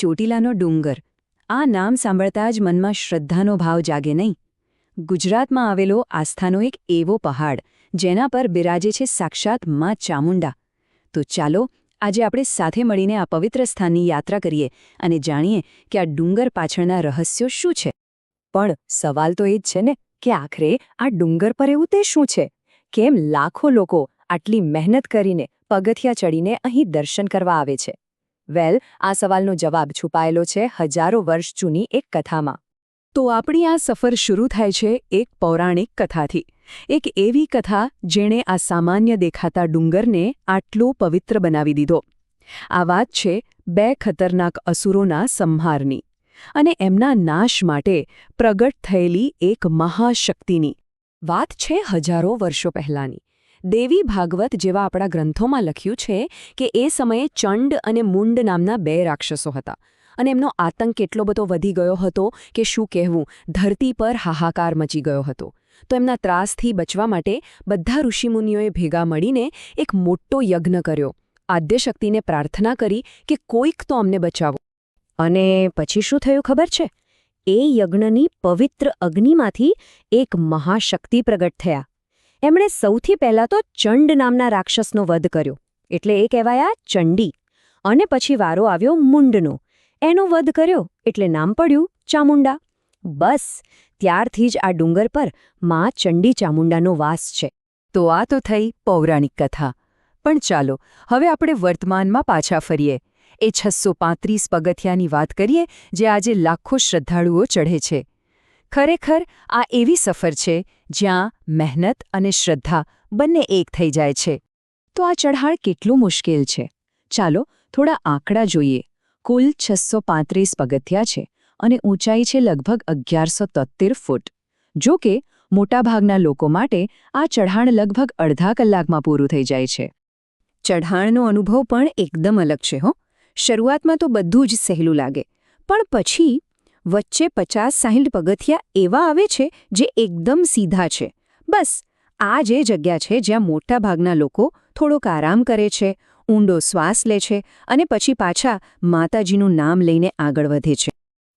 ચોટીલાનો ડુંગર. આ નામ સાંભળતા જ મનમાં શ્રદ્ધાનો ભાવ જાગે નહીં. ગુજરાતમાં આવેલો આસ્થાનો એક એવો પહાડ, જેના પર બિરાજે છે સાક્ષાતમાં ચામુંડા. તો ચાલો, આજે આપણે સાથે મળીને આ પવિત્ર સ્થાનની યાત્રા કરીએ અને જાણીએ કે આ ડુંગર પાછળના રહસ્યો શું છે. પણ સવાલ તો એ જ છે ને કે આખરે આ ડુંગર પર એવું તે શું છે? કેમ લાખો લોકો આટલી મહેનત કરીને પગથિયા ચડીને અહીં દર્શન કરવા આવે છે? વેલ, આ સવાલનો જવાબ છુપાયેલો છે હજારો વર્ષ જૂની એક કથામાં. તો આપણી આ સફર શરૂ થાય છે એક પૌરાણિક કથાથી. એક એવી કથા જેણે આ સામાન્ય દેખાતા ડુંગરને આટલો પવિત્ર બનાવી દીધો. આ વાત છે બે ખતરનાક અસુરોના સંહારની. અને એમના નાશ માટે પ્રગટ થયેલી એક મહાશક્તિની. વાત છે હજારો વર્ષો પહેલાંની. દેવી ભાગવત જેવા આપણા ગ્રંથોમાં લખ્યું છે કે એ સમયે ચંડ અને મુંડ નામના બે રાક્ષસો હતા. અને એમનો આતંક કેટલો બધો વધી ગયો હતો કે શું કહેવું, ધરતી પર હાહાકાર મચી ગયો હતો. તો એમના ત્રાસથી બચવા માટે બધા ઋષિમુનિઓએ ભેગા મળીને એક મોટો યજ્ઞ કર્યો. આદ્યશક્તિને પ્રાર્થના કરી કે કોઈક તો અમને બચાવો. અને પછી શું થયું ખબર છે? એ યજ્ઞની પવિત્ર અગ્નિમાંથી એક મહાશક્તિ પ્રગટ થયા. એમણે સૌથી પહેલાં તો ચંડ નામના રાક્ષસનો વધ કર્યો, એટલે એ કહેવાયા ચંડી. અને પછી વારો આવ્યો મુંડનો. એનો વધ કર્યો એટલે નામ પડ્યું ચામુંડા. બસ, ત્યારથી જ આ ડુંગર પરમાં ચંડી ચામુંડાનો વાસ છે. તો આ તો થઈ પૌરાણિક કથા. પણ ચાલો, હવે આપણે વર્તમાનમાં પાછા ફરીએ. એ છસો પાંત્રીસ પગથિયાની વાત કરીએ, જે આજે લાખો શ્રદ્ધાળુઓ ચઢે છે. ખરેખર આ એવી સફર છે જ્યાં મહેનત અને શ્રદ્ધા બંને એક થઈ જાય છે. તો આ ચઢાણ કેટલું મુશ્કેલ છે? ચાલો થોડા આંકડા જોઈએ. કુલ છસો પાંત્રીસ પગથિયા છે અને ઊંચાઈ છે લગભગ અગિયારસો ફૂટ. જો કે, મોટાભાગના લોકો માટે આ ચઢાણ લગભગ અડધા કલાકમાં પૂરું થઈ જાય છે. ચઢાણનો અનુભવ પણ એકદમ અલગ છે હો. શરૂઆતમાં તો બધું જ સહેલું લાગે, પણ પછી વચ્ચે પચાસ સાહીઠ પગથિયા એવા આવે છે જે એકદમ સીધા છે. બસ, આ જે જગ્યા છે જ્યાં મોટાભાગના લોકો થોડોક આરામ કરે છે, ઊંડો શ્વાસ લે છે અને પછી પાછા માતાજીનું નામ લઈને આગળ વધે છે.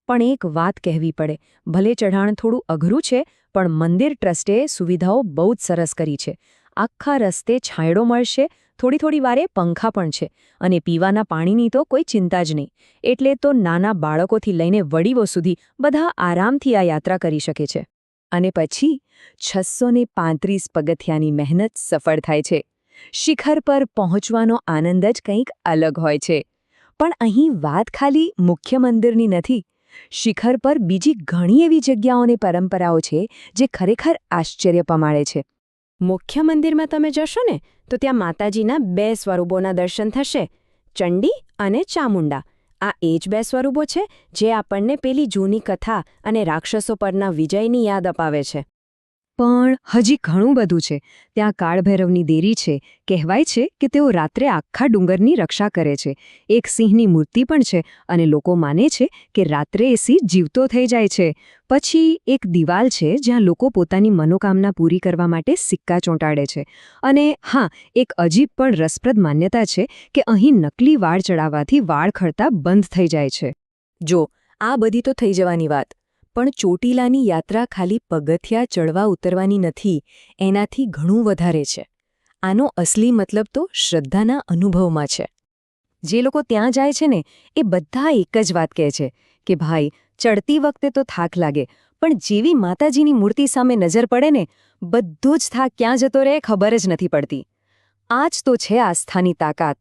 પણ એક વાત કહેવી પડે, ભલે ચઢાણ થોડું અઘરું છે, પણ મંદિર ટ્રસ્ટે સુવિધાઓ બહુ જ સરસ કરી છે. આખા રસ્તે છાંયડો મળશે થોડી થોડી વારે પંખા પણ છે અને પીવાના પાણીની તો કોઈ ચિંતા જ નહીં. એટલે તો નાના બાળકોથી લઈને વડીવો સુધી બધા આરામથી આ યાત્રા કરી શકે છે. અને પછી છસો પાંત્રીસ પગથિયાની મહેનત સફળ થાય છે. શિખર પર પહોંચવાનો આનંદ જ કંઈક અલગ હોય છે. પણ અહીં વાત ખાલી મુખ્ય મંદિરની નથી. શિખર પર બીજી ઘણી એવી જગ્યાઓની પરંપરાઓ છે જે ખરેખર આશ્ચર્ય પમાડે છે. મુખ્ય મંદિરમાં તમે જશો ને, તો ત્યાં માતાજીના બે સ્વરૂપોના દર્શન થશે, ચંડી અને ચામુંડા. આ એ જ બે સ્વરૂપો છે જે આપણને પેલી જૂની કથા અને રાક્ષસો પરના વિજયની યાદ અપાવે છે. પણ હજી ઘણું બધું છે. ત્યાં કાળભૈરવની દેરી છે. કહેવાય છે કે તેઓ રાત્રે આખા ડુંગરની રક્ષા કરે છે. એક સિંહની મૂર્તિ પણ છે અને લોકો માને છે કે રાત્રે એ સિંહ જીવતો થઈ જાય છે. પછી એક દિવાલ છે જ્યાં લોકો પોતાની મનોકામના પૂરી કરવા માટે સિક્કા ચોંટાડે છે. અને હા, એક અજીબ પણ રસપ્રદ માન્યતા છે કે અહીં નકલી વાળ ચડાવવાથી વાળ ખરતા બંધ થઈ જાય છે. જો, આ બધી તો થઈ જવાની વાત. પણ ચોટીલાની યાત્રા ખાલી પગથિયા ચડવા ઉતરવાની નથી, એનાથી ઘણું વધારે છે. આનો અસલી મતલબ તો શ્રદ્ધાના અનુભવમાં છે. જે લોકો ત્યાં જાય છે ને, એ બધા એક જ વાત કહે છે કે, ભાઈ, ચડતી વખતે તો થાક લાગે, પણ જેવી માતાજીની મૂર્તિ સામે નજર પડે ને, બધો જ થાક ક્યાં જતો રહે ખબર જ નથી પડતી. આ જ તો છે આસ્થાની તાકાત.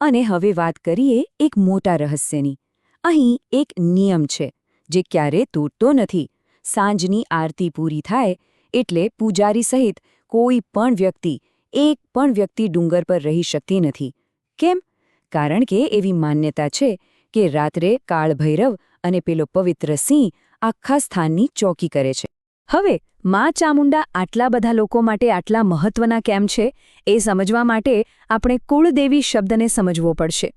અને હવે વાત કરીએ એક મોટા રહસ્યની. અહીં એક નિયમ છે. જે ક્યારે તૂટતો નથી. સાંજની આરતી પૂરી થાય એટલે પૂજારી સહિત કોઈ પણ વ્યક્તિ, એક પણ વ્યક્તિ ડુંગર પર રહી શકતી નથી. કેમ? કારણ કે એવી માન્યતા છે કે રાત્રે કાળભૈરવ અને પેલો પવિત્ર સિંહ આખા સ્થાનની ચોકી કરે છે. હવે, મા ચામુંડા આટલા બધા લોકો માટે આટલા મહત્વના કેમ છે એ સમજવા માટે આપણે કુળદેવી શબ્દને સમજવો પડશે.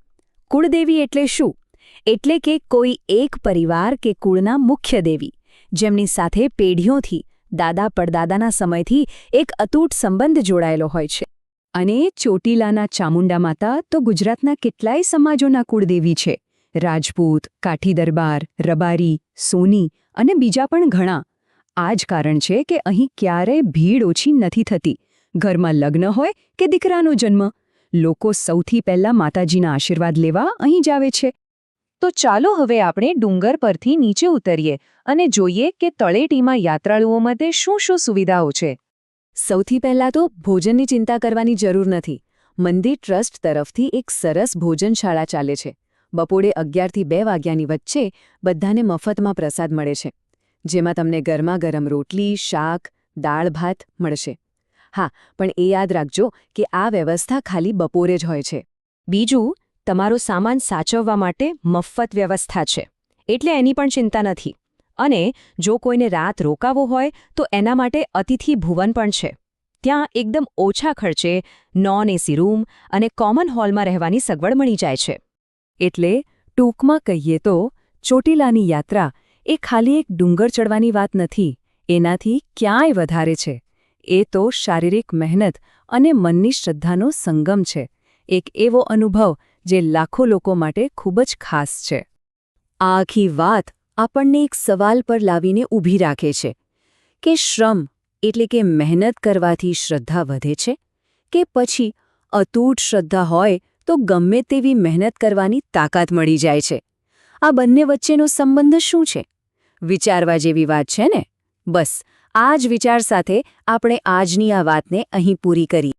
કુળદેવી એટલે શું? એટલે કે કોઈ એક પરિવાર કે કુળના મુખ્ય દેવી. જેમની સાથે પેઢીઓથી, દાદા પડદાદાના સમયથી એક અતૂટ સંબંધ જોડાયેલો હોય છે. અને ચોટીલાના ચામુંડા માતા તો ગુજરાતના કેટલાય સમાજોના કુળદેવી છે. રાજપૂત, કાઠી દરબાર, રબારી, સોની અને બીજા પણ ઘણા. આ જ કારણ છે કે અહીં ક્યારેય ભીડ ઓછી નથી થતી. ઘરમાં લગ્ન હોય કે દીકરાનો જન્મ. લોકો સૌથી પહેલા માતાજીના આશીર્વાદ લેવા અહીં જ છે. તો ચાલો હવે આપણે ડુંગર પરથી નીચે ઉતરીએ અને જોઈએ કે તળેટીમાં યાત્રાળુઓ માટે શું શું સુવિધાઓ છે. સૌથી પહેલાં તો ભોજનની ચિંતા કરવાની જરૂર નથી. મંદિર ટ્રસ્ટ તરફથી એક સરસ ભોજનશાળા ચાલે છે. બપોરે અગિયારથી બે વાગ્યાની વચ્ચે બધાને મફતમાં પ્રસાદ મળે છે. જેમાં તમને ગરમા ગરમ રોટલી શાક દાળ ભાત મળશે. હા પણ એ યાદ રાખજો કે આ વ્યવસ્થા ખાલી બપોરે જ હોય છે. બીજું તમારો સામાન સાચવવા માટે મફત વ્યવસ્થા છે. એટલે એની પણ ચિંતા નથી. અને જો કોઈને રાત રોકાવો હોય, તો એના માટે અતિથિ ભુવન પણ છે. ત્યાં એકદમ ઓછા ખર્ચે નોન એસી રૂમ અને કોમન હોલમાં રહેવાની સગવડ મળી જાય છે. એટલે ટૂંકમાં કહીએ તો, ચોટીલાની યાત્રા એ ખાલી એક ડુંગર ચડવાની વાત નથી, એનાથી ક્યાંય વધારે છે. એ તો શારીરિક મહેનત અને મનની શ્રદ્ધાનો સંગમ છે. એક એવો અનુભવ જે લાખો લોકો માટે ખૂબ જ ખાસ છે. આ આખી વાત આપણને એક સવાલ પર લાવીને ઊભી રાખે છે કે શ્રમ એટલે કે મહેનત કરવાથી શ્રદ્ધા વધે છે કે પછી અતૂટ શ્રદ્ધા હોય તો ગમે તેવી મહેનત કરવાની તાકાત મળી જાય છે. આ બંને વચ્ચેનો સંબંધ શું છે? વિચારવા જેવી વાત છે ને? બસ, આ જ વિચાર સાથે આપણે આજની આ વાતને અહીં પૂરી કરી.